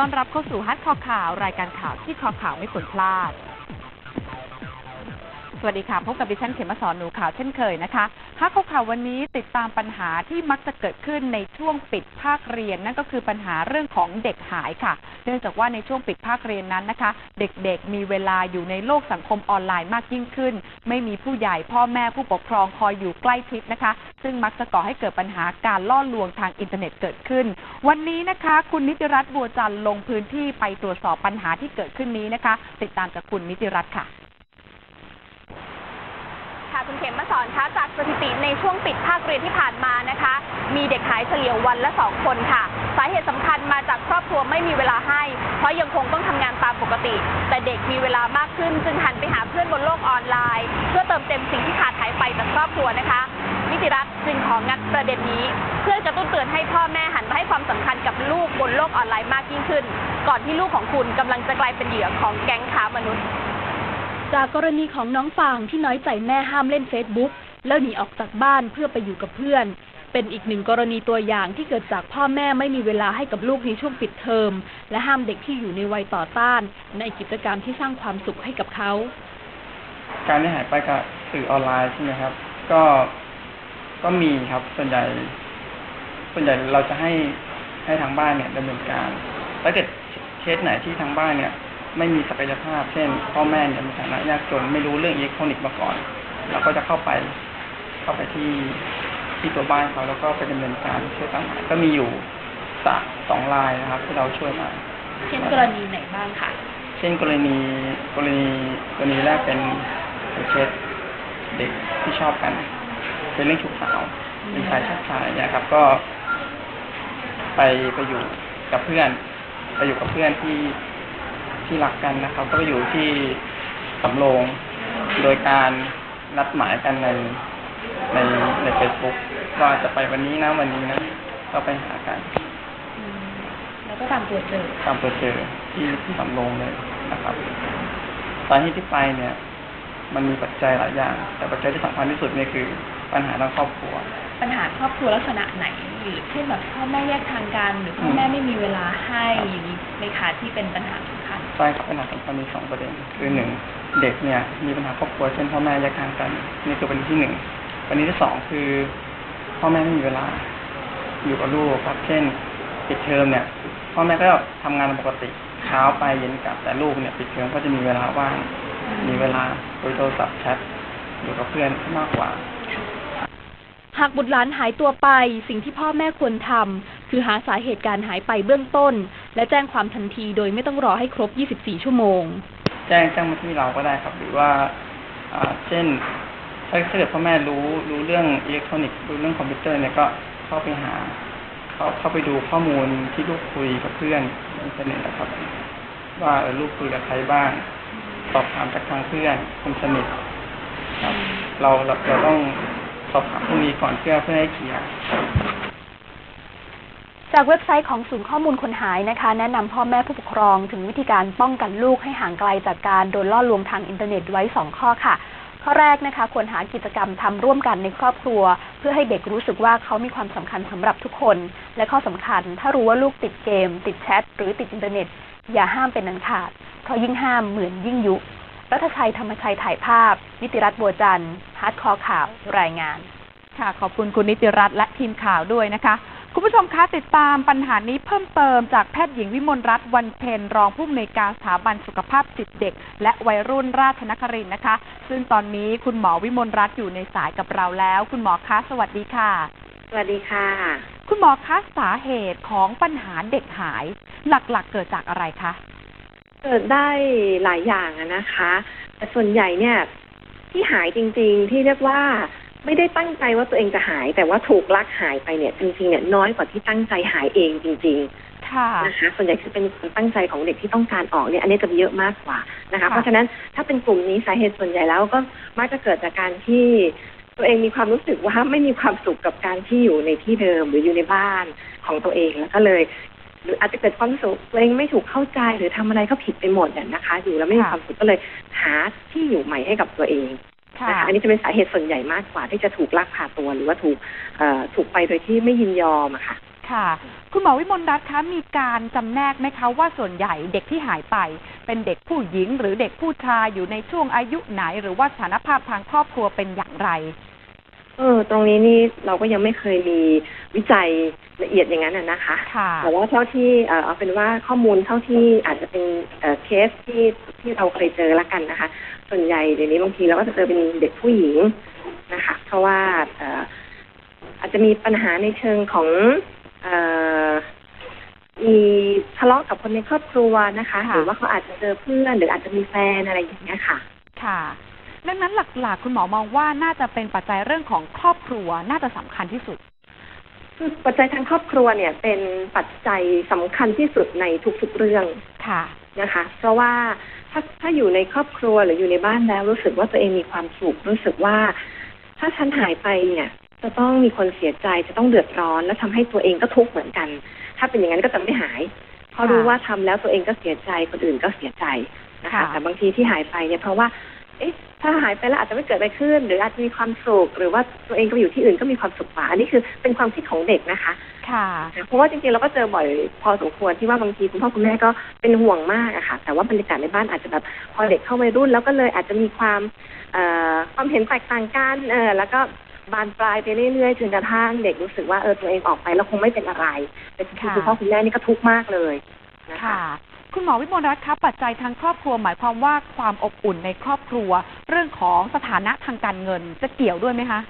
ต้อนรับเข้าสู่ฮัทคอข่าว รายการข่าวที่คอข่าวไม่ควรพลาด สวัสดีค่ะ พบกับดิฉันเขมสอนหนูข่าวเช่นเคยนะคะฮัทคอข่าววันนี้ติดตามปัญหาที่มักจะเกิดขึ้นในช่วงปิดภาคเรียน นั่นก็คือปัญหาเรื่องของเด็กหายค่ะ เนื่องจากว่าในช่วงปิดภาคเรียนนั้นนะคะ เด็กๆ มีเวลาอยู่ในโลกสังคมออนไลน์มากยิ่งขึ้น ไม่มีผู้ใหญ่พ่อแม่ผู้ปกครองคอยอยู่ใกล้ชิดนะคะ ซึ่งมักจะก่อให้เกิดปัญหาการล่อลวงทางอินเทอร์เน็ตเกิดขึ้น วันนี้นะคะ คุณนิติรัตน์บัวจันทร์ลงพื้นที่ไปตรวจสอบปัญหาที่เกิดขึ้นนี้นะคะ ติดตามจากคุณนิติรัตน์ค่ะ คุณเขมมาสอนคะจากสถิติในช่วงปิดภาคเรียนที่ผ่านมานะคะ มีเด็กหายเฉลี่ยวันละสองคนค่ะ สาเหตุสำคัญมาจากครอบครัวไม่มีเวลาให้ เพราะยังคงต้องทำงานตามปกติ แต่เด็กมีเวลามากขึ้น จึงหันไปหาเพื่อนบนโลกออนไลน์ เพื่อเติมเต็มสิ่งที่ขาดหายไปจากครอบครัวนะคะนิติรัตน์จึงของงัดประเด็นนี้ เพื่อกระตุ้นเตือนให้พ่อแม่หันมาให้ความสำคัญกับลูกบนโลกออนไลน์มากยิ่งขึ้น ก่อนที่ลูกของคุณกำลังจะกลายเป็นเหยื่อของแก๊งค้ามนุษย์ จากกรณีของน้องฟางที่น้อยใจแม่ห้ามเล่นเฟซบุ๊กแล้วหนีออกจากบ้านเพื่อไปอยู่กับเพื่อน เป็นอีกหนึ่งกรณีตัวอย่างที่เกิดจากพ่อแม่ไม่มีเวลาให้กับลูกในช่วงปิดเทอม และห้ามเด็กที่อยู่ในวัยต่อต้าน ในกิจกรรมที่สร้างความสุขให้กับเขา การที่หายไปกับสื่อออนไลน์ใช่ไหมครับ ก็ก็มีครับส่วนใหญ่ ส่วนใหญ่เราจะให้ให้ทางบ้านเนี่ยดำเนินการถ้าเกิดเคสไหนที่ทางบ้านเนี่ย ไม่มีศักยภาพ เช่น พ่อแม่เนี่ยมีฐานะยากจนไม่รู้เรื่องอิเล็กทรอนิกส์มาก่อน เราก็จะเข้าไปเข้าไปที่ที่ตัวบ้านเขาแล้วก็ไปดำเนินการช่วยต่างหากก็มีอยู่สามสองรายนะครับ ที่เราช่วยมาเช่นกรณีไหนบ้างคะเช่นกรณีกรณีกรณีแรกเป็นเป็นเคสเด็กที่ชอบกัน เป็นเรื่องชู้สาวเป็นชายชอบชายเนี่ยครับ ก็ไปไปอยู่กับเพื่อน ไปอยู่กับเพื่อนที่ ที่รักกันนะครับ ก็ไปอยู่ที่สำโรงโดยการนัดหมายกันในในในเฟซบุ๊กว่าจะไปวันนี้นะวันนี้นะก็ไปหากัน แล้วก็ตามตัวเจอตามตัวเจอที่ที่สำโรงเลยนะครับสาเหตุที่ไปเนี่ย มันมีปัจจัยหลายอย่าง แต่ปัจจัยที่สำคัญที่สุดเนี่ยคือปัญหาทางครอบครัว ปัญหาครอบครัวลักษณะไหนหรือเช่นแบบพ่อแม่แยกทางกันหรือพ่อแม่ไม่มีเวลาให้อย่างนี้ในขาที่เป็นปัญหาสำคัญ ใช่ครับปัญหาสำคัญมีสองประเด็น คือหนึ่งเด็กเนี่ยมีปัญหาครอบครัวเช่นพ่อแม่แยกทางกันนี่คือประเด็นที่หนึ่งประเด็นที่สองคือพ่อแม่ไม่มีเวลา อยู่กับลูกครับ เช่นปิดเทอมเนี่ยพ่อแม่ก็ทำงานปกติเช้าไปเย็นกลับแต่ลูกเนี่ยปิดเทอมก็จะมีเวลาว่างมีเวลาคุยโทรศัพท์แชทอยู่กับเพื่อนมากกว่า หากบุตรหลานหายตัวไป สิ่งที่พ่อแม่ควรทำคือหาสาเหตุการหายไปเบื้องต้น และแจ้งความทันทีโดยไม่ต้องรอให้ครบ 24 ชั่วโมง แจ้งแจ้งมาที่เราก็ได้ครับ หรือว่าอ่าเช่นถ้าเกิดพ่อแม่รู้รู้เรื่องอิเล็กทรอนิกส์รู้เรื่องคอมพิวเตอร์เนี่ยก็เข้าไปหา เข้าเข้าไปดูข้อมูลที่ลูกคุยกับเพื่อนในอินเทอร์เน็ตนะครับ ว่าเออลูกคุยกับใครบ้างสอบถามจากทางเพื่อนคนสนิทครับ เราเราเราต้องสอบถามพวกนี้ก่อนเพื่อเพื่อให้เคลียร์ จากเว็บไซต์ของศูนย์ข้อมูลคนหายนะคะ แนะนำพ่อแม่ผู้ปกครองถึงวิธีการป้องกันลูกให้ห่างไกลจากการโดนล่อลวงทางอินเทอร์เน็ตไว้ 2 ข้อค่ะ ข้อแรกนะคะ ควรหากิจกรรมทำร่วมกันในครอบครัว เพื่อให้เด็กรู้สึกว่าเขามีความสำคัญสำหรับทุกคน และข้อสำคัญ ถ้ารู้ว่าลูกติดเกม ติดแชทหรือติดอินเทอร์เน็ต อย่าห้ามเป็นอันขาด เพราะยิ่งห้ามเหมือนยิ่งยุรัฐชัยธรรมชัยถ่ายภาพ นิติรัตน์บัวจันทร์ฮาร์ดคอร์ข่าวรายงาน ค่ะขอบคุณคุณนิติรัตน์และทีมข่าวด้วยนะคะ คุณผู้ชมคะติดตามปัญหานี้เพิ่มเติมจากแพทย์หญิงวิมลรัตน์วันเพ็ญรองผู้อำนวยการสถาบันสุขภาพจิตเด็ก และวัยรุ่นราชนครินทร์นะคะ ซึ่งตอนนี้คุณหมอวิมลรัตน์อยู่ในสายกับเราแล้ว คุณหมอคะสวัสดีค่ะ สวัสดีค่ะ คุณหมอคะสาเหตุของปัญหาเด็กหาย หลักๆ เกิดจากอะไรคะเกิดได้หลายอย่างนะคะแต่ส่วนใหญ่เนี่ยที่หายจริง ๆ ที่เรียกว่า ไม่ได้ตั้งใจว่าตัวเองจะหาย แต่ว่าถูกลักหายไปเนี่ยจริงๆเนี่ยน้อยกว่าที่ตั้งใจหายเองจริงค่ะๆนะคะส่วนใหญ่คือเป็นความตั้งใจของเด็กที่ต้องการออกเนี่ยอันนี้จะเยอะมากกว่านะคะค่ะเพราะฉะนั้นถ้าเป็นกลุ่มนี้สาเหตุส่วนใหญ่แล้วก็มักจะเกิดจากการที่ตัวเองมีความรู้สึกว่าไม่มีความสุขกับการที่อยู่ในที่เดิมหรืออยู่ในบ้านของตัวเองแล้วก็เลย หรืออาจจะเกิดความรู้สึกตัวเองไม่ถูกเข้าใจหรือทำอะไรก็ผิดไปหมดเนี่ยนะคะ อยู่แล้วไม่มีค่ะความสุขก็เลยหาที่อยู่ใหม่ให้กับตัวเองค่ะ นะคะอันนี้จะเป็นสาเหตุส่วนใหญ่มากกว่าที่จะถูกลักพาตัวหรือว่าถูกเอ่อถูกไปโดยที่ไม่ยินยอมอะค่ะค่ะ คุณหมอวิมลรัตน์คะมีการจำแนกไหมคะว่าส่วนใหญ่เด็กที่หายไป เป็นเด็กผู้หญิง หรือเด็กผู้ชายอยู่ในช่วงอายุไหน หรือว่าสถานภาพทางครอบครัวเป็นอย่างไรเออตรงนี้นี่เราก็ยังไม่เคยมีวิจัยละเอียดอย่างนั้นน่ะนะคะค่ะแต่ว่าเท่าที่เอ่อเอาเป็นว่าข้อมูลเท่าที่อาจจะเป็นเอ่อเคสที่ที่เราเคยเจอละกันนะคะ ส่วนใหญ่เดี๋ยวนี้บางทีเราก็จะเจอเป็นเด็กผู้หญิงนะคะ เพราะว่าเอ่ออาจจะมีปัญหาในเชิงของเอ่อมีทะเลาะกับคนในครอบครัวนะคะค่ะหรือว่าเขาอาจจะเจอเพื่อนหรืออาจจะมีแฟนอะไรอย่างเงี้ยค่ะ ค่ะดังนั้นหลักๆ คุณหมอมองว่าน่าจะเป็นปัจจัยเรื่องของครอบครัวน่าจะสำคัญที่สุดคือปัจจัยทางครอบครัวเนี่ย เป็นปัจจัยสำคัญที่สุดในทุกๆเรื่องค่ะนะคะ เพราะว่า ถ้าถ้าอยู่ในครอบครัวหรืออยู่ในบ้านแล้วรู้สึกว่าตัวเองมีความสุขรู้สึกว่า ถ้าฉันหายไปเนี่ย จะต้องมีคนเสียใจจะต้องเดือดร้อน และทำให้ตัวเองก็ทุกข์เหมือนกัน ถ้าเป็นอย่างนั้นก็จะไม่หายเพราะรู้ว่าทำแล้วตัวเองก็เสียใจคนอื่นก็เสียใจนะคะค่ะแต่บางทีที่หายไปเนี่ยเพราะว่า เอ๊ะ ถ้าหายไปแล้วอาจจะไม่เกิดอะไรขึ้น หรืออาจจะมีความสุขหรือว่าตัวเองก็ไปอยู่ที่อื่นก็มีความสุขกว่าอันนี้คือเป็นความคิดของเด็กนะคะ ค่ะ เพราะว่าจริงๆเราก็เจอบ่อยพอสมควรที่ว่าบางทีคุณพ่อคุณแม่ก็เป็นห่วงมากอะค่ะ แต่ว่าบรรยากาศในบ้านอาจจะแบบพอเด็กเข้าวัยรุ่น แล้วก็เลยอาจจะมีความเอ่อความเห็นแตกต่างกันเออแล้วก็บานปลายไปเรื่อยๆจนกระทั่งเด็กรู้สึกว่าเออตัวเองออกไปแล้วคงไม่เป็นอะไรแต่จริงๆค่ะคุณพ่อคุณแม่นี่ก็ทุกข์มากเลยนะคะ ค่ะคุณหมอวิมลรัตน์คะปัจจัยทางครอบครัวหมายความว่าความอบอุ่นในครอบครัว เรื่องของสถานะทางการเงินจะเกี่ยวด้วยไหมคะ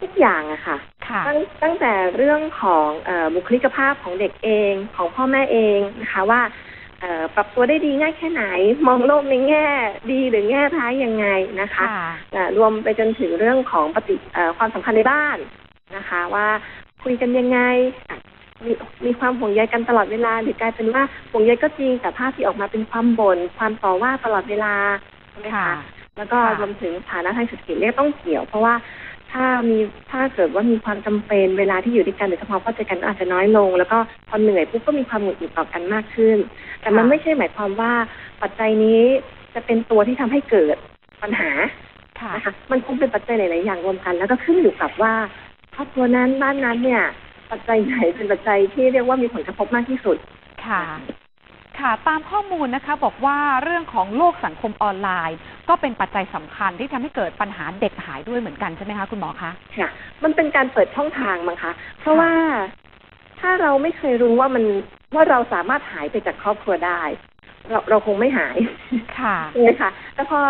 ทุกอย่างอะค่ะค่ะตั้งตั้งแต่เรื่องของเออบุคลิกภาพของเด็กเองของพ่อแม่เองนะคะว่าเอ่อปรับตัวได้ดีง่ายแค่ไหน มองโลกในแง่ดีหรือแง่ร้ายยังไงนะคะค่ะอ่ารวมไปจนถึงเรื่องของปฏิเอ่อความสัมพันธ์ในบ้านนะคะ ว่าคุยกันยังไงอะ มีมีความห่วงใยกันตลอดเวลาหรือกลายเป็นว่าห่วงใยก็จริง แต่ภาพที่ออกมาเป็นความบ่นความต่อว่าตลอดเวลาใช่ไหมค่ะคะแล้วก็ค่ะรวมถึงฐานะทางเศรษฐกิจเนี่ยต้องเกี่ยว เพราะว่าถ้ามีถ้าเกิดว่ามีความจำเป็นเวลาที่อยู่ด้วยกันหรือเฉพาะเข้าใจกันก็อาจจะน้อยลง แล้วก็พอเหนื่อยปุ๊บก็มีความหงุดหงิดต่อกันมากขึ้น แต่มันค่ะไม่ใช่หมายความว่าปัจจัยนี้จะเป็นตัวที่ทำให้เกิดปัญหาค่ะนะคะมันคงเป็นปัจจัยหลาย ๆ อย่างรวมกัน แล้วก็ขึ้นอยู่กับว่าครอบครัวนั้นบ้านนั้นเนี่ย ปัจจัยไหนเป็นปัจจัยที่เรียกว่ามีผลกระทบมากที่สุดค่ะ ค่ะตามข้อมูลนะคะบอกว่าเรื่องของโลกสังคมออนไลน์ ก็เป็นปัจจัยสำคัญที่ทำให้เกิดปัญหาเด็กหายด้วยเหมือนกันใช่ไหมคะคุณหมอคะค่ะ มันเป็นการเปิดช่องทางมั้งคะเพราะว่าถ้าเราไม่เคยรู้ว่ามันว่าเราสามารถหายไปจากครอบครัวได้ เราเราคงไม่หายค่ะใช่ไหมคะแต่พอ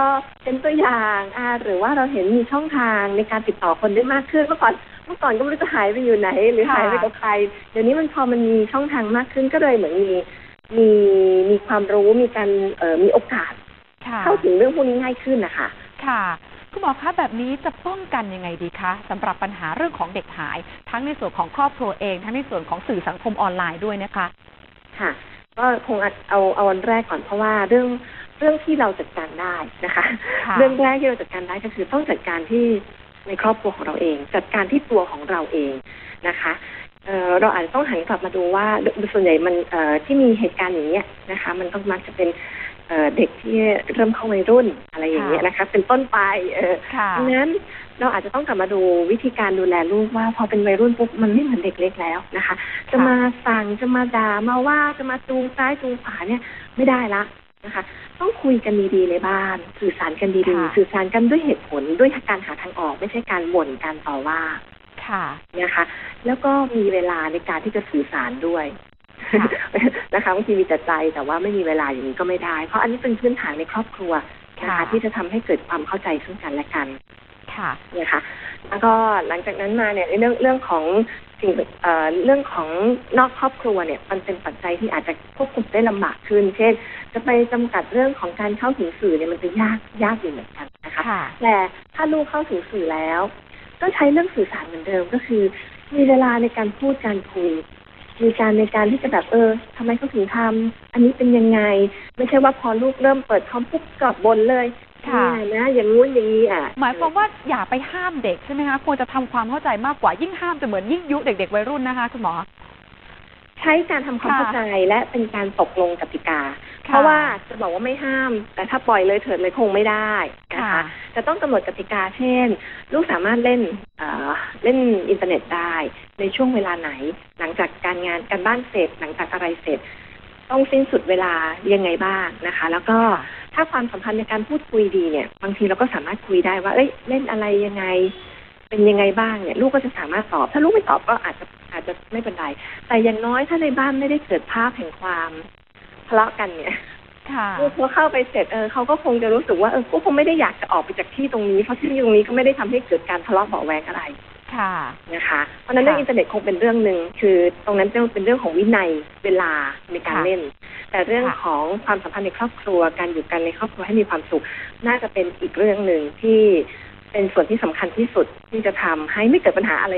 เป็นตัวอย่างอ่าหรือว่าเราเห็นมีช่องทางในการติดต่อคนได้มากขึ้นเมื่อก่อนเมื่อก่อนก็ไม่รู้จะหายไปอยู่ไหน หรือค่ะ หายไปกับใครเดี๋ยวนี้มันพอมันมีช่องทางมากขึ้นก็เลยเหมือนมีมีมีความรู้มีการเอ่อมีโอกาสค่ะเข้าถึงเรื่องพวกนี้ง่ายขึ้นนะคะ ค่ะคุณหมอคะแบบนี้จะป้องกันยังไงดีคะสำหรับปัญหาเรื่องของเด็กหาย ทั้งในส่วนของครอบครัวเอง ทั้งในส่วนของสื่อสังคมออนไลน์ด้วยนะคะ ค่ะก็คงเอาเอาเอาวันแรกก่อนเพราะว่าเรื่องเรื่องที่เราจัดการได้นะคะ ค่ะ เรื่องแรกที่เราจัดการได้ก็คือต้องจัดการที่ ในครอบครัวของเราเอง จัดการที่ตัวของเราเองนะคะเอ่อเราอาจจะต้องหันกลับมาดูว่าโดยส่วนใหญ่มันเอ่อที่มีเหตุการณ์อย่างเนี้ยนะคะ มันก็มักจะเป็นเอ่อเด็กที่เริ่มเข้าวัยรุ่นอะไรอย่างเงี้ยนะคะ เป็นต้นไปเออค่ะดังนั้นเราอาจจะต้องกลับมาดูวิธีการดูแลลูกว่า พอเป็นวัยรุ่นปุ๊บมันไม่เหมือนเด็กเล็กแล้วนะคะ จะมาสั่งจะมาด่ามาว่าจะมาจูงซ้ายจูงขวาเนี่ยไม่ได้ละนะคะ ต้องคุยกันดีๆในบ้าน สื่อสารกันดีค่ะๆสื่อสารกันด้วยเหตุผลด้วยการหาทางออกไม่ใช่การบ่นการต่อว่าค่ะนะคะ แล้วก็มีเวลาในการที่จะสื่อสารด้วยค่ะนะคะบางทีมีแต่ใจแต่ว่าไม่มีเวลาอย่างนี้ก็ไม่ได้ เพราะอันนี้เป็นพื้นฐานในครอบครัวนะคะค่ะที่จะทำให้เกิดความเข้าใจซึ่งกันและกัน ค่ะนะคะแล้วก็หลังจากนั้นมาเนี่ยเรื่องเรื่องของสิ่งเอ่อเรื่องของนอกครอบครัวเนี่ย มันเป็นปัจจัยที่อาจจะควบคุมได้ลำบากขึ้น เช่น จะไปจำกัดเรื่องของการเข้าถึงสื่อเนี่ยมันจะยากยากอยู่เหมือนกันนะคะค่ะแต่ถ้าลูกเข้าถึงสื่อแล้ว ก็ใช้เรื่องสื่อสารเหมือนเดิมก็คือ มีเวลาในการพูดการคุยมีการในการที่จะแบบเออทำไมเขาถึงทำอันนี้เป็นยังไง ไม่ใช่ว่าพอลูกเริ่มเปิดคอมปุ๊บก็บ่นเลย ค่ะเนี่ยนะอย่างงู้นอย่างนี้อะหมายความว่าอย่าไปห้ามเด็กใช่ไหมคะควรจะทำความเข้าใจมากกว่ายิ่งห้ามจะเหมือนยิ่งยุเด็กๆวัยรุ่นนะคะคุณหมอใช้การทำความค่ะเข้าใจและเป็นการตกลงกติกา เพราะว่าจะบอกว่าไม่ห้าม แต่ถ้าปล่อยเลยเถิดเลยคงไม่ได้นะค่ะคะจะต้องกำหนดกติกาเช่น ลูกสามารถเล่นเอ่อเล่นอินเทอร์เน็ตได้ในช่วงเวลาไหน หลังจากการงานการบ้านเสร็จหลังจากอะไรเสร็จ ต้องสิ้นสุดเวลายังไงบ้างนะคะ แล้วก็ถ้าความสัมพันธ์ในการพูดคุยดีเนี่ย บางทีเราก็สามารถคุยได้ว่า เอ้ยเล่นอะไรยังไง เป็นยังไงบ้างเนี่ย ลูกก็จะสามารถตอบ ถ้าลูกไม่ตอบก็อาจจะอาจจะไม่เป็นไร แต่อย่างน้อยถ้าในบ้านไม่ได้เกิดภาพแห่งความทะเลาะกันเนี่ยค่ะลูกพอเข้าไปเสร็จเออเขาก็คงจะรู้สึกว่าเออก็คงไม่ได้อยากจะออกไปจากที่ตรงนี้เพราะที่ตรงนี้ก็ไม่ได้ทำให้เกิดการทะเลาะเบาะแวงอะไร ค่ะนะคะ เพราะฉะนั้นเรื่องค่ะอินเทอร์เน็ตคงเป็นเรื่องหนึ่งคือตรงนั้นเป็นเรื่องของวินัยเวลาในการค่ะเล่น แต่เรื่องค่ะของความสัมพันธ์ในครอบครัวการอยู่กันในครอบครัวให้มีความสุข น่าจะเป็นอีกเรื่องหนึ่งที่เป็นส่วนที่สำคัญที่สุดที่จะทำให้ไม่เกิดปัญหาอะไร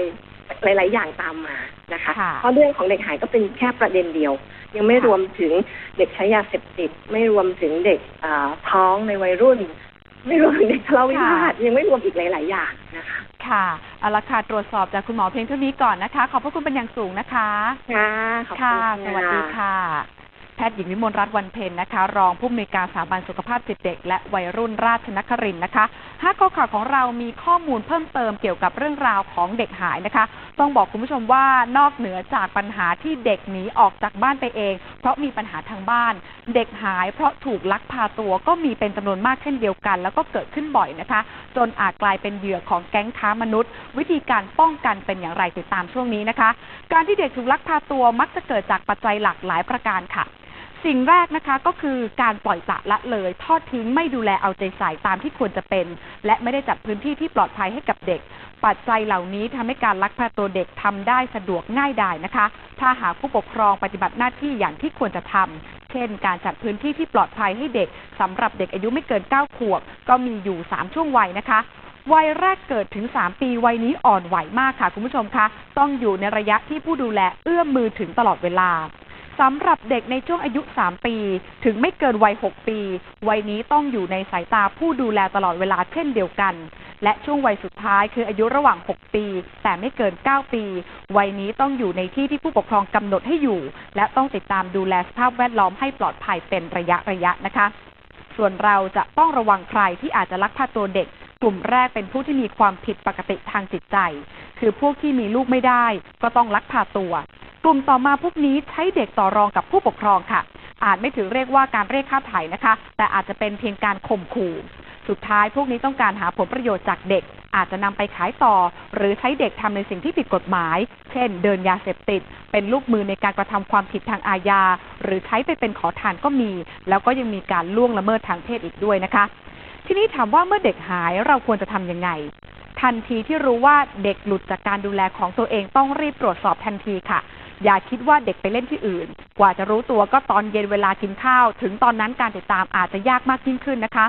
หลาย ๆ อย่างตามมานะคะค่ะเพราะเรื่องของเด็กหายก็เป็นแค่ประเด็นเดียว ยังไม่ค่ะรวมถึงเด็กใช้ยาเสพติด ไม่รวมถึงเด็กเอ่อท้องในวัยรุ่น ไม่รวมถึงเด็กทะเลาะวิวาทยังไม่รวมอีกหลาย ๆ อย่างนะคะค่ะเอาละค่ะตรวจสอบจากคุณหมอเพียงเท่านี้ก่อนนะคะ ขอบพระคุณเป็นอย่างสูงนะคะ ค่ะขอบค่ะณสวัสดีค่ะแพ ทย์หญิงวิมลรัตน์วันเพ็ญนะคะ รองผู้อำนวยการสถาบันสุขภาพจิตเด็ก และวัยรุ่นราชนครินนะคะห้าข้อข่าวของเรามีข้อมูลเพิ่มเติมเกี่ยวกับเรื่องราวของเด็กหายนะคะ ต้องบอกคุณผู้ชมว่านอกเหนือจากปัญหาที่เด็กหนีออกจากบ้านไปเอง เพราะมีปัญหาทางบ้าน เด็กหายเพราะถูกลักพาตัวก็มีเป็นจำนวนมากเช่นเดียวกัน แล้วก็เกิดขึ้นบ่อยนะคะ จนอาจกลายเป็นเหยื่อของแก๊งค้ามนุษย์ วิธีการป้องกันเป็นอย่างไรติดตามช่วงนี้นะคะ การที่เด็กถูกลักพาตัวมักจะเกิดจากปัจจัยหลากหลายประการค่ะ สิ่งแรกนะคะก็คือการปล่อยปละละเลย ทอดทิ้งไม่ดูแลเอาใจใส่ตามที่ควรจะเป็น และไม่ได้จัดพื้นที่ที่ปลอดภัยให้กับเด็ก ปัจจัยเหล่านี้ทำให้การลักพาตัวเด็กทำได้สะดวกง่ายดายนะคะ ถ้าหากผู้ปกครองปฏิบัติหน้าที่อย่างที่ควรจะทำเช่น การจัดพื้นที่ที่ปลอดภัยให้เด็กสำหรับเด็กอายุไม่เกิน 9 ขวบ ก็มีอยู่ 3 ช่วงวัยนะคะวัยแรกเกิดถึง 3 ปี วัยนี้อ่อนไหวมากค่ะ คุณผู้ชมคะ ต้องอยู่ในระยะที่ผู้ดูแลเอื้อมมือถึงตลอดเวลา สำหรับเด็กในช่วงอายุ 3 ปี ถึงไม่เกินวัย 6 ปี วัยนี้ต้องอยู่ในสายตาผู้ดูแลตลอดเวลาเช่นเดียวกัน และช่วงวัยสุดท้ายคืออายุระหว่าง 6 ปี แต่ไม่เกิน 9 ปี วัยนี้ต้องอยู่ในที่ที่ผู้ปกครองกำหนดให้อยู่ และต้องติดตามดูแลสภาพแวดล้อมให้ปลอดภัยเป็นระยะระยะนะคะ ส่วนเราจะต้องระวังใครที่อาจจะลักพาตัวเด็ก กลุ่มแรกเป็นผู้ที่มีความผิดปกติทางจิตใจ คือพวกที่มีลูกไม่ได้ ก็ต้องลักพาตัว กลุ่มต่อมาพวกนี้ใช้เด็กต่อรองกับผู้ปกครองค่ะ อาจไม่ถือเรียกว่าการเรียกค่าไถ่นะคะ แต่อาจจะเป็นเพียงการข่มขู่สุดท้ายพวกนี้ต้องการหาผลประโยชน์จากเด็ก อาจจะนำไปขายต่อ หรือใช้เด็กทำในสิ่งที่ผิดกฎหมาย เช่น เดินยาเสพติด เป็นลูกมือในการกระทำความผิดทางอาญา หรือใช้ไปเป็นขอทานก็มี แล้วก็ยังมีการล่วงละเมิดทางเพศอีกด้วยนะคะ ทีนี้ถามว่าเมื่อเด็กหายเราควรจะทำยังไง ทันทีที่รู้ว่าเด็กหลุดจากการดูแลของตัวเองต้องรีบตรวจสอบทันทีค่ะ อย่าคิดว่าเด็กไปเล่นที่อื่น กว่าจะรู้ตัวก็ตอนเย็นเวลากินข้าว ถึงตอนนั้นการติดตามอาจจะยากมากยิ่งขึ้นนะคะ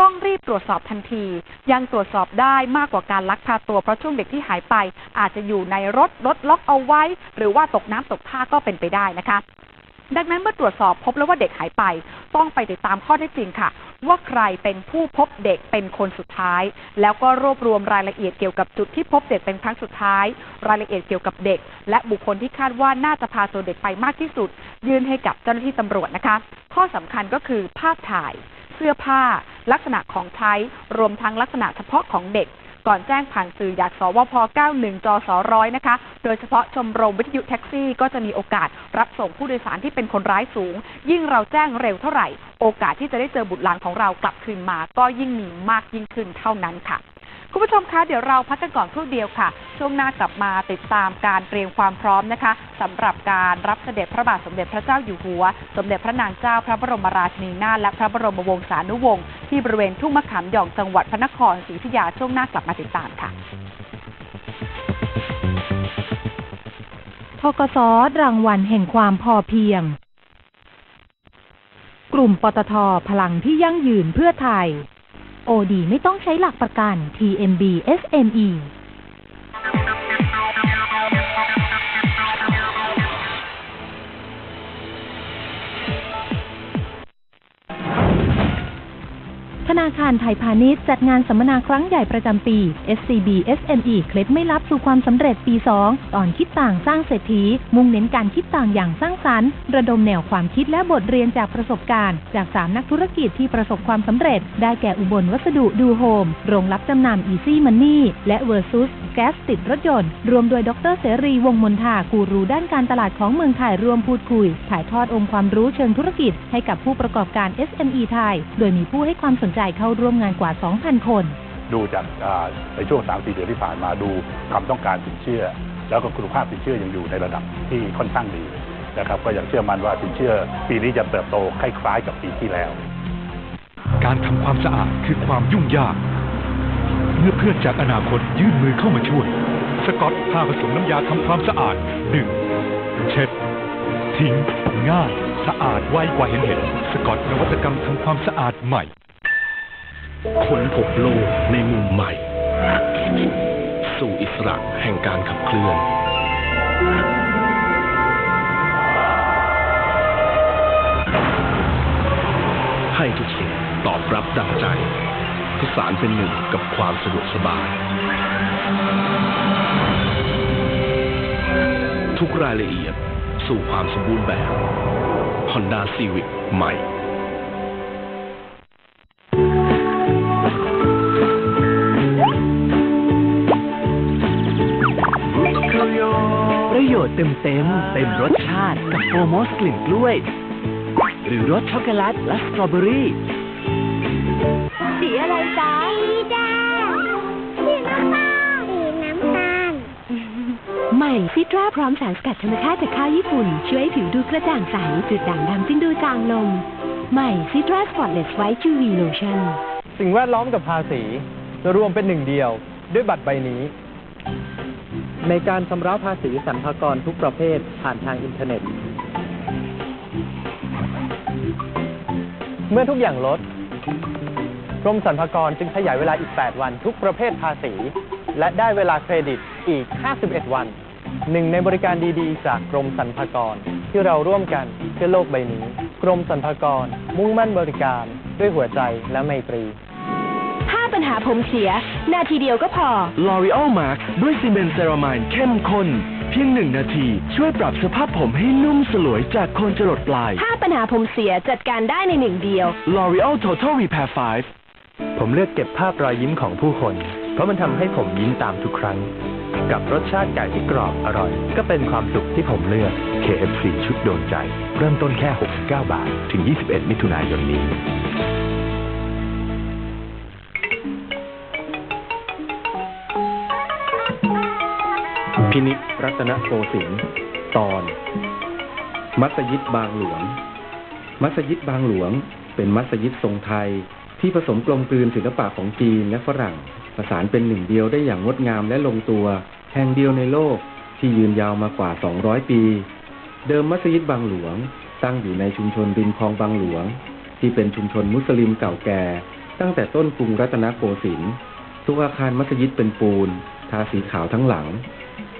ต้องรีบตรวจสอบทันที ยังตรวจสอบได้มากกว่าการลักพาตัวเพราะช่วงเด็กที่หายไป อาจจะอยู่ในรถรถล็อกเอาไว้ หรือว่าตกน้ำตกท่าก็เป็นไปได้นะคะ ดังนั้นเมื่อตรวจสอบพบแล้วว่าเด็กหายไป ต้องไปติดตามข้อเท็จจริงค่ะ ว่าใครเป็นผู้พบเด็กเป็นคนสุดท้าย แล้วก็รวบรวมรายละเอียดเกี่ยวกับจุดที่พบเด็กเป็นครั้งสุดท้าย รายละเอียดเกี่ยวกับเด็ก และบุคคลที่คาดว่าน่าจะพาตัวเด็กไปมากที่สุด ยื่นให้กับเจ้าหน้าที่ตำรวจนะคะ ข้อสำคัญก็คือภาพถ่าย เสื้อผ้า ลักษณะของใช้ รวมทั้งลักษณะเฉพาะของเด็ก ก่อนแจ้งผ่านสื่ออยากสวพ 91 จสร้อยนะคะ โดยเฉพาะชมรมวิทยุแท็กซี่ก็จะมีโอกาสรับส่งผู้โดยสารที่เป็นคนร้ายสูง ยิ่งเราแจ้งเร็วเท่าไหร่ โอกาสที่จะได้เจอบุตรหลานของเรากลับคืนมา ก็ยิ่งมีมากยิ่งขึ้นเท่านั้นค่ะ คุณผู้ชมคะเดี๋ยวเราพักกันก่อนครู่เดียวค่ะ ช่วงหน้ากลับมาติดตามการเตรียมความพร้อมนะคะสำหรับการรับเสด็จพระบาทสมเด็จพระเจ้าอยู่หัว สมเด็จพระนางเจ้าพระบรมราชินีนาถและพระบรมวงศานุวงศ์ที่บริเวณทุ่งมะขามหย่องจังหวัดพระนครศรีอยุธยาช่วงหน้ากลับมาติดตามค่ะทกสรางวัลแห่งความพอเพียง กลุ่มปตทพลังที่ยั่งยืนเพื่อไทย โอดีไม่ต้องใช้หลักประกัน TMB SME ธนาคารไทยพาณิชย์จัดงานสัมมนาครั้งใหญ่ประจำปี SCB SME เคล็ดไม่ลับสู่ความสำเร็จปี 2 ตอนคิดต่างสร้างเศรษฐี มุ่งเน้นการคิดต่างอย่างสร้างสรรค์ ระดมแนวความคิดและบทเรียนจากประสบการณ์ จาก 3 นักธุรกิจที่ประสบความสำเร็จ ได้แก่อุบลวัสดุดูโฮม โรงรับจำนำ Easy Money และ Versus แก๊สติดรถยนต์ รวมโดยดรเสรีวงมนทากูรูด้านการตลาดของเมืองไทยร่วมพูดคุย ถ่ายทอดองค์ความรู้เชิงธุรกิจ ให้กับผู้ประกอบการ SME ไทย โดยมีผู้ให้ความสนใจเข้าร่วมงานกว่า 2,000 คน ดูจากอ่าในช่วง3 4เดือนที่ผ่านมาดูความต้องการสินเชื่อ แล้วก็คุณภาพสินเชื่อยังอยู่ในระดับที่ค่อนข้างดีนะครับก็ยังเชื่อมั่นว่าสินเชื่อ ปีนี้จะเติบโตคล้ายๆกับปีที่แล้ว การทำความสะอาดคือความยุ่งยาก เมื่อเพื่อนจากอนาคตยื่นมือเข้ามาช่วย สกอตผ้าผสมน้ำยาทำความสะอาดดึงเช็ด ทิ้ง ง่าย สะอาดไวกว่าเห็นเห็น สกอตนวัตกรรมทำความสะอาดใหม่ ค้นพบโลกในมุมใหม่ สู่อิสระแห่งการขับเคลื่อน ให้ทุกสิ่งตอบรับดังใจทุกสารเป็นหนึ่งกับความสะดวกสบาย ทุกรายละเอียดสู่ความสมบูรณ์แบบ Honda Civic ใหม่ ประโยชน์เต็มเต็มๆเต็มรสชาติกับโฟมอสกลิ่นกล้วย หรือรสช็อกโกแลตและสตรอเบอรี่ สีอะไรจ๊ะสีแดงสีน้ำตาลสีน้ำตาลใหม่ซิตราพร้อมสารสกัดธรรมชาติจากข้าวญี่ปุ่น ช่วยให้ผิวดูกระจ่างใสจุดด่างดำจึงดูจางลง ใหม่ซิตราสปอตเลสไวท์จูวีโลชั่นสิ่งแวดล้อมกับภาษีจะรวมเป็นหนึ่งเดียวด้วยบัตรใบนี้ ในการชำระภาษีสรรพากรทุกประเภทผ่านทางอินเทอร์เน็ต เมื่อทุกอย่างลด กรมสรรพากรจึงขยายเวลาอีก 8 วันทุกประเภทภาษี และได้เวลาเครดิตอีก 51 วัน หนึ่งในบริการดีๆ จากกรมสรรพากรที่เราร่วมกันเพื่อโลกใบนี้ กรมสรรพากรมุ่งมั่นบริการด้วยหัวใจและไมตรี ปัญหาผมเสีย นาทีเดียวก็พอ L'Oreal Max ด้วยซีเมนต์เซรามายนเข้มข้น เพียงหนึ่งนาที ช่วยปรับสภาพผมให้นุ่มสลวยจากโคนจรดปลาย ถ้าปัญหาผมเสียจัดการได้ในหนึ่งเดียว L'Oreal Total Repair 5 ผมเลือกเก็บภาพรอยยิ้มของผู้คน เพราะมันทำให้ผมยิ้มตามทุกครั้ง กับรสชาติไก่ที่กรอบอร่อย ก็เป็นความสุขที่ผมเลือก KFC ชุดโดนใจ เริ่มต้นแค่ 69 บาท ถึง 21 มิถุนายนนี้ พินิจรัตนโกสินทร์ตอน มัสยิดบางหลวง มัสยิดบางหลวง เป็นมัสยิดทรงไทย ที่ผสมกลมกลืนศิลปะของจีนและฝรั่ง ประสานเป็นหนึ่งเดียวได้อย่างงดงามและลงตัว แห่งเดียวในโลกที่ยืนยาวมากว่า 200 ปี เดิมมัสยิดบางหลวง ตั้งอยู่ในชุมชนริมคลองบางหลวง ที่เป็นชุมชนมุสลิมเก่าแก่ ตั้งแต่ต้นกรุงรัตนโกสินทร์ทุกอาคารมัสยิดเป็นปูน ทาสีขาวทั้งหลัง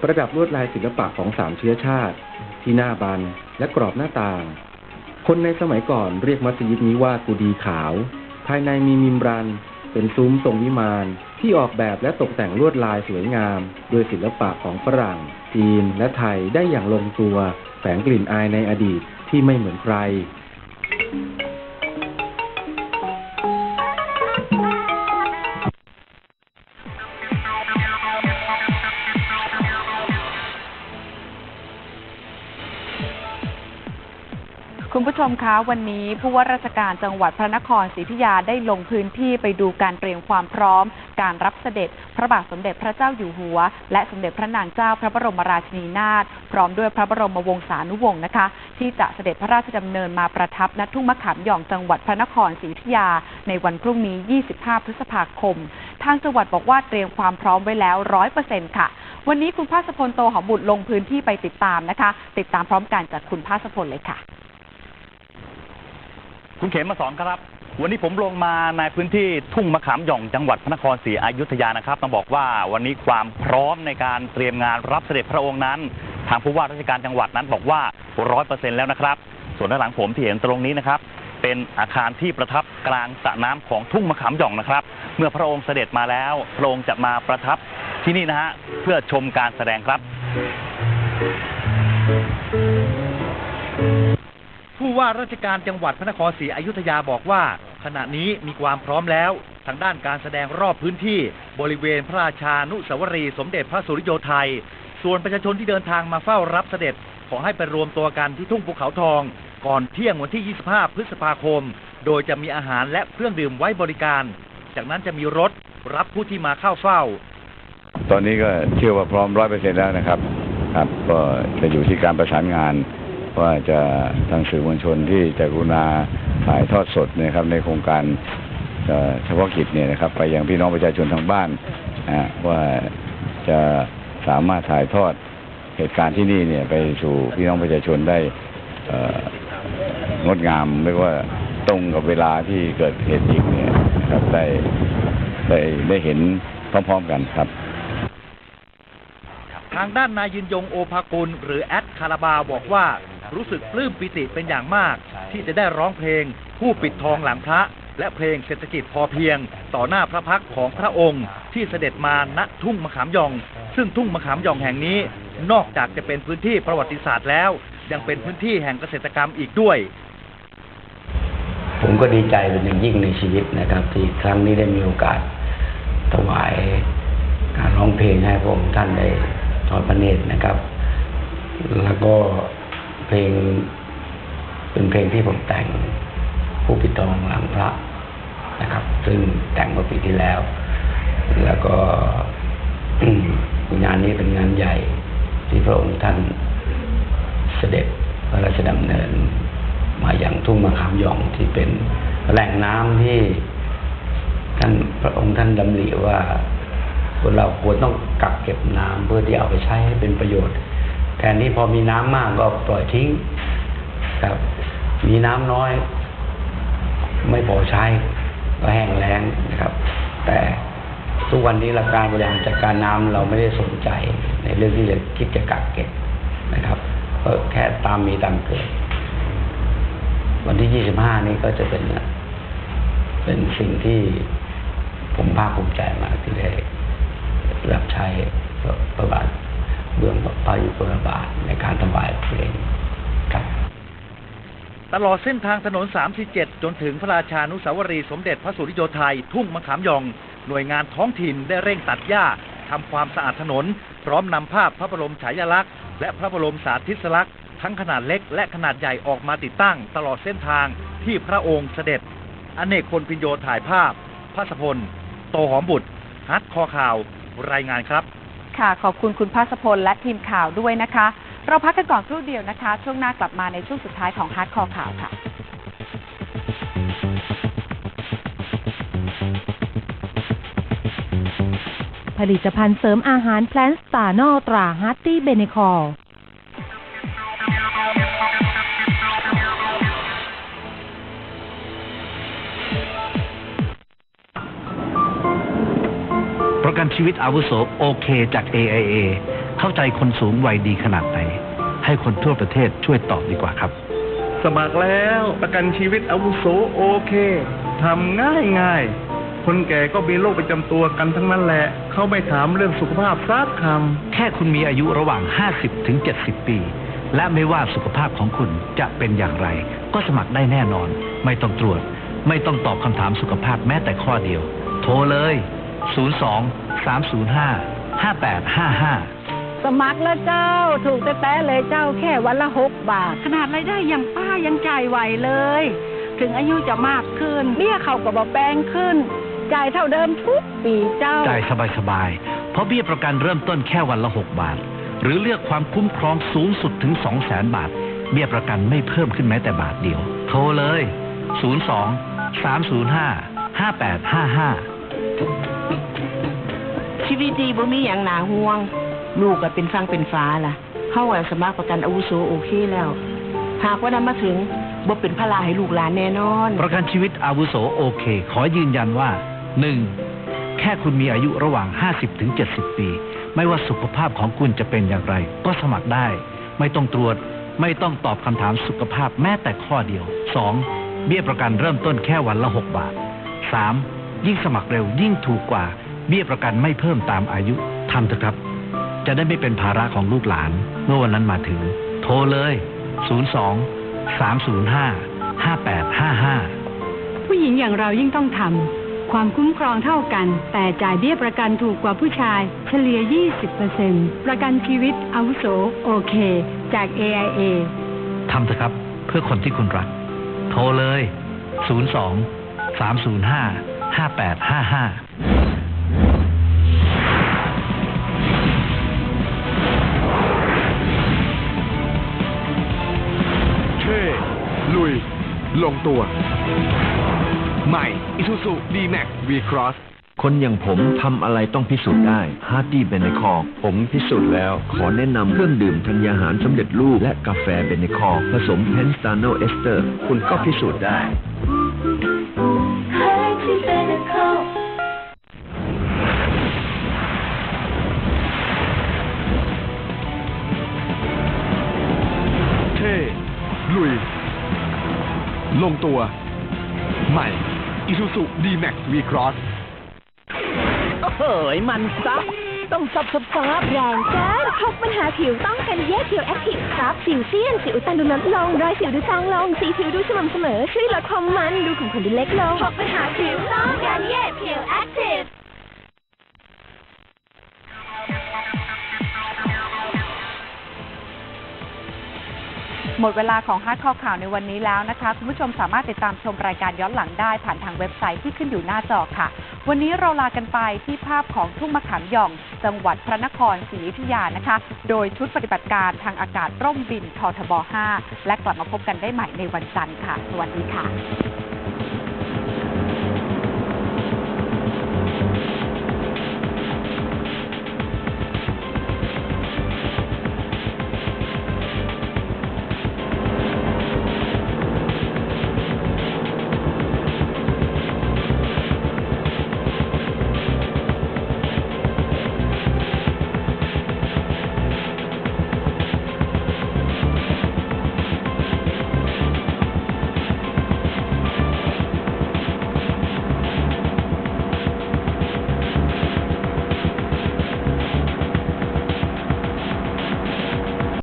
ประดับลวดลายศิลปะของสามเชื้อชาติ ที่หน้าบานและกรอบหน้าต่าง คนในสมัยก่อนเรียกมัสยิดนี้ว่ากูดีขาว ภายในมีมิมรัน เป็นซุ้มทรงวิมานที่ออกแบบและตกแต่งลวดลายสวยงามด้วยศิลปะของฝรั่ง จีน และไทยได้อย่างลงตัว แฝงกลิ่นอายในอดีตที่ไม่เหมือนใคร คุณผู้ชมคะวันนี้ผู้ว่าราชการจังหวัดพระนครศรีอยุธยาได้ลงพื้นที่ไปดูการเตรียมความพร้อม การรับเสด็จพระบาทสมเด็จพระเจ้าอยู่หัว และสมเด็จพระนางเจ้าพระบรมราชินีนาถพร้อมด้วยพระบรมวงศานุวงศ์นะคะ ที่จะเสด็จพระราชดำเนินมาประทับณทุ่งมะขามหย่องจังหวัดพระนครศรีอยุธยา ในวันพรุ่งนี้ 25 พฤษภาคม ทางจังหวัดบอกว่าเตรียมความพร้อมไว้แล้วร้อยเปอร์เซ็นต์ค่ะ วันนี้คุณภาสพลโตหอบุตรลงพื้นที่ไปติดตามนะคะ ติดตามพร้อมกันจากคุณภาสพลเลยค่ะ คุณเขมมาสอนครับ วันนี้ผมลงมาในพื้นที่ทุ่งมะขามหย่องจังหวัดพระนครศรีอยุธยานะครับต้องบอกว่าวันนี้ความพร้อมในการเตรียมงานรับเสด็จพระองค์นั้น ทางผู้ว่าราชการจังหวัดนั้นบอกว่าร้อยเปอร์เซ็นแล้วนะครับ ส่วนด้านหลังผมที่เห็นตรงนี้นะครับ เป็นอาคารที่ประทับกลางสระน้ำของทุ่งมะขามหย่องนะครับ เมื่อพระองค์เสด็จมาแล้วพระองค์จะมาประทับที่นี่นะฮะเพื่อชมการแสดงครับ ผู้ว่าราชการจังหวัดพระนครศรีอยุธยาบอกว่า ขณะนี้มีความพร้อมแล้ว ทางด้านการแสดงรอบพื้นที่ บริเวณพระราชานุสาวรีย์สมเด็จพระสุริโยไทย ส่วนประชาชนที่เดินทางมาเฝ้ารับเสด็จ ขอให้ไปรวมตัวกันที่ทุ่งภูเขาทอง ก่อนเที่ยงวันที่ 25 พฤษภาคม โดยจะมีอาหารและเครื่องดื่มไว้บริการ จากนั้นจะมีรถรับผู้ที่มาเข้าเฝ้า ตอนนี้ก็เชื่อว่าพร้อมร้อยเปอร์เซ็นต์แล้วนะครับ ครับก็จะอยู่ที่การประสานงาน ว่าจะทางสื่อมวลชนที่จะกรุณาถ่ายทอดสดนะครับในโครงการเฉพาะกิจเนี่ยนะครับ ไปยังพี่น้องประชาชนทางบ้านนะว่าจะสามารถถ่ายทอดเหตุการณ์ที่นี่เนี่ยไปสู่พี่น้องประชาชนได้งดงามเรียกว่าตรงกับเวลาที่เกิดเหตุจริงเนี่ยครับได้ได้ได้เห็นพร้อมๆกันครับ ทางด้านนายยืนยงโอภากุลหรือแอดคาราบาบอกว่า รู้สึกปลื้มปิติเป็นอย่างมาก ที่จะได้ร้องเพลง ผู้ปิดทองหลังพระ และเพลงเศรษฐกิจพอเพียง ต่อหน้าพระพักตร์ของพระองค์ ที่เสด็จมาณทุ่งมะขามหยอง ซึ่งทุ่งมะขามหยองแห่งนี้ นอกจากจะเป็นพื้นที่ประวัติศาสตร์แล้ว ยังเป็นพื้นที่แห่งเกษตรกรรมอีกด้วย ผมก็ดีใจเป็นอย่างยิ่งในชีวิตนะครับ ที่ครั้งนี้ได้มีโอกาสถวายการร้องเพลงให้พระองค์ท่านได้ทอดพระเนตรนะครับ แล้วก็ เพลง เป็นเพลงที่ผมแต่งผู้ปิดทองหลังพระนะครับ ซึ่งแต่งเมื่อปีที่แล้ว แล้วก็งานนี้เป็นงานใหญ่ที่พระองค์ท่านเสด็จพระราชดำเนิน มาอย่างทุ่งมะขามหยองที่เป็นแหล่งน้ำที่ท่านพระองค์ท่านดำริว่าคนเราควรต้องกักเก็บน้ำเพื่อที่เอาไปใช้ให้เป็นประโยชน์ แทนที่พอมีน้ำมากก็ปล่อยทิ้งครับ มีน้ำน้อย ไม่พอใช้ก็แห้งแล้งนะครับ แต่ทุกวันนี้หลักการบริหารจัดการน้ำเราไม่ได้สนใจในเรื่องที่จะคิดจะกักเก็บนะครับก็แค่ตามมีตามเกิด วันที่ 25 นี้ก็จะเป็นเป็นสิ่งที่ผมภาคภูมิใจมากที่ได้รับใช้พระพระบาท เบื้องพระยุคลบาทในการถวายเพลงครับตลอดเส้นทางถนน 37 จนถึงพระราชานุสาวรีย์สมเด็จพระสุริโยไทย ทุ่งมะขามยอง หน่วยงานท้องถิ่นได้เร่งตัดหญ้าทำความสะอาดถนน พร้อมนำภาพพระบรมฉายาลักษณ์ และพระบรมสาธิสลักษณ์ทั้งขนาดเล็กและขนาดใหญ่ออกมาติดตั้ง ตลอดเส้นทางที่พระองค์เสด็จ อเนกคนพินโยถ่ายภาพ พระสพล โตหอมบุตรฮัทคอข่าว รายงานครับ ค่ะ ขอบคุณคุณภาสพลและทีมข่าวด้วยนะคะ เราพักกันก่อนครู่เดียวนะคะ ช่วงหน้ากลับมาในช่วงสุดท้ายของฮาร์ดคอร์ข่าวค่ะผลิตภัณฑ์เสริมอาหารแพลนสตาร์นอตราฮัตตี้เบเนคอล ประกันชีวิตอาวุโสโอเคจาก AIA เข้าใจคนสูงวัยดีขนาดไหน ให้คนทั่วประเทศช่วยตอบดีกว่าครับ สมัครแล้วประกันชีวิตอาวุโสโอเคทำง่ายง่ายๆคนแก่ก็มีโรคประจำตัวกันทั้งนั้นแหละ เขาไม่ถามเรื่องสุขภาพสักคแค่คุณมีอายุระหว่าง 50 ถึง 70 ปี และไม่ว่าสุขภาพของคุณจะเป็นอย่างไร ก็สมัครได้แน่นอน ไม่ต้องตรวจ ไม่ต้องตอบคำถามสุขภาพแม้แต่ข้อเดียว โทรเลย 02 305 5855สมัครแล้วเจ้าถูกแต่แต่เลยเจ้าแค่วันละหกบาท ขนาดรายได้อย่างป้ายังจ่ายไหวเลย ถึงอายุจะมากขึ้นเบี้ยเขาก็บอกแปลงขึ้น จ่ายเท่าเดิมทุกปีเจ้า จ่ายสบายๆ เพราะเบี้ยประกันเริ่มต้นแค่วันละ6บาท หรือเลือกความคุ้มครองสูงสุดถึง2 0 0 0 0 0บาท เบี้ยประกันไม่เพิ่มขึ้นแม้แต่บาทเดียว โทรเลย 02 305 5855 ชีวิตดีบ่มีอย่างหนาห่วง ลูกก็เป็นฟังเป็นฟ้าล่ะ เข้าอะสมัครประกันอาวุโสโอเคแล้ว หากว่านั้นมาถึงบ่เป็นภาระให้ลูกหลานแน่นอน ประกันชีวิตอาวุโสโอเค ขอยืนยันว่า 1. แค่คุณมีอายุระหว่าง 50 ถึง 70 ปี ไม่ว่าสุขภาพของคุณจะเป็นอย่างไร ก็สมัครได้ ไม่ต้องตรวจ ไม่ต้องตอบคำถามสุขภาพแม้แต่ข้อเดียว 2. เบี้ยประกันเริ่มต้นแค่วันละ 6 บาท 3. ยิ่งสมัครเร็วยิ่งถูกกว่า เบี้ยประกันไม่เพิ่มตามอายุทำเถอะครับ จะได้ไม่เป็นภาระของลูกหลาน เมื่อวันนั้นมาถึง โทรเลย 02 305 5855 ผู้หญิงอย่างเรายิ่งต้องทำความคุ้มครองเท่ากัน แต่จ่ายเบี้ยประกันถูกกว่าผู้ชาย เฉลี่ย 20%ประกันชีวิตอาวุโสโอเค จาก AIA ทำเถอะครับ เพื่อคนที่คุณรัก โทรเลย 02 305 5855เท่ลุย ลงตัว ใหม่ Isuzu D-Max V-Cross คนอย่างผมทำอะไรต้องพิสูจน์ได้ฮาร์ดี้เบเนคอร์ผมพิสูจน์แล้ว ขอแนะนำเครื่องดื่มธัญญาหารสำเร็จรูปและกาแฟเบเนคอร์ผสมเพนสตาโนเอสเตอร์ คุณก็พิสูจน์ได้ เท่ลุย ลงตัว ใหม่ Isuzu D-Max V-Cross เฮ้ยมันซับ ต้องซับซับซับแรงจ้าพบปัญหาผิวต้องกันเย่ผิวแอคทีฟครับสิวเซียนสิวตันดูลดลงรอยสิวดูจางลงสีผิวดูสม่ำเสมอช่วยลดความมันดูขุ่นขนดูเล็กลงพบปัญหาผิวต้องกันเย่ผิวแอคทีฟ หมดเวลาของฮาร์ดคอข่าวในวันนี้แล้วนะคะ คุณผู้ชมสามารถติดตามชมรายการย้อนหลังได้ผ่านทางเว็บไซต์ที่ขึ้นอยู่หน้าจอค่ะ วันนี้เราลากันไปที่ภาพของทุ่งมะขามหย่อง จังหวัดพระนครศรีอยุธยานะคะ โดยชุดปฏิบัติการทางอากาศร่มบินททบ 5 และกลับมาพบกันได้ใหม่ในวันจันทร์ค่ะ สวัสดีค่ะ